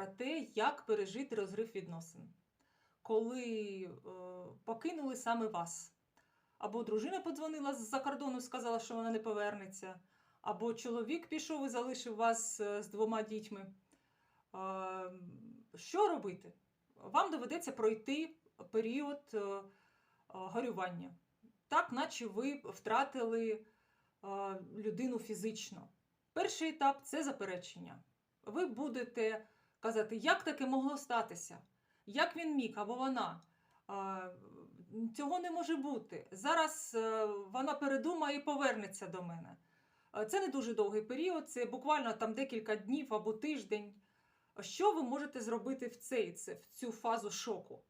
про те, як пережити розрив відносин, коли е, покинули саме вас. Або дружина подзвонила з-за кордону сказала, що вона не повернеться, або чоловік пішов і залишив вас е, з двома дітьми. Е, Що робити? Вам доведеться пройти період горювання, так, наче ви втратили людину фізично. Перший етап це заперечення. Ви будете казати, як таке могло статися, як він міг або вона. Цього не може бути. Зараз е, вона передумає і повернеться до мене. Це не дуже довгий період, це буквально там декілька днів або тиждень. Що ви можете зробити в цей, це, в цю фазу шоку?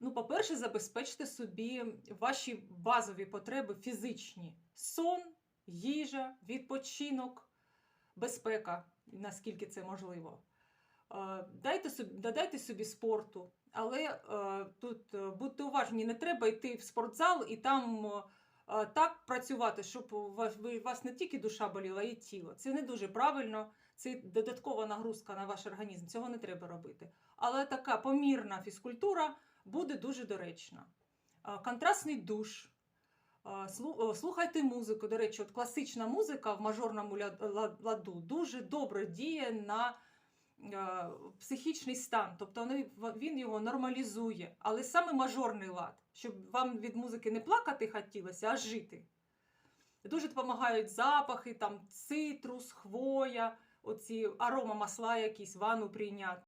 Ну, по-перше, забезпечте собі ваші базові потреби фізичні: сон, їжа, відпочинок, безпека, наскільки це можливо. Е, Дайте собі, додайте собі спорту, але е, тут е, будьте уважні, не треба йти в спортзал і там так працювати, щоб у вас, не тільки душа боліла, й тіло. Це не дуже правильно, це додаткова нагрузка на ваш організм. Цього не треба робити. Але така помірна фізкультура буде дуже доречна. Контрастний душ. Слу- Слухайте музику. До речі, от класична музика в мажорному ладу дуже добре діє на психічний стан, тобто він його нормалізує. Але саме мажорний лад, щоб вам від музики не плакати хотілося, а жити. Дуже допомагають запахи, там цитрус, хвоя, оці аромамасла якісь, ванну прийняти.